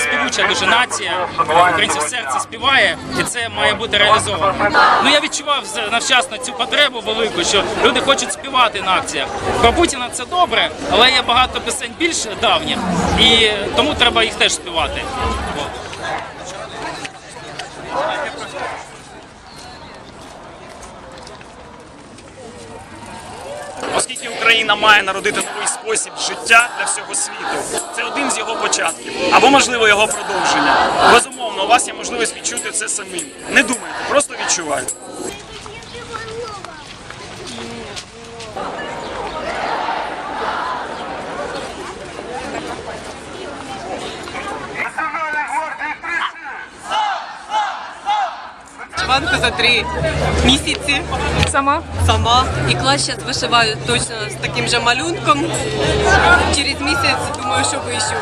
співоча дуже нація. Українці в серці співає, і це має бути реалізовано. Ну я відчував навчасно цю потребу велику, що люди хочуть співати на акціях. Про Путіна це добре, але є багато пісень більш давніх, і тому треба їх теж співати. Оскільки Україна має народити новий спосіб життя для всього світу, це один з його початків, або можливо його продовження. Безумовно, у вас є можливість відчути це самим. Не думайте, просто відчувайте. вишиванку за три місяці. Сама? Сама. І клас зараз вишиваю точно з таким же малюнком. Через місяць думаю, що вийшов.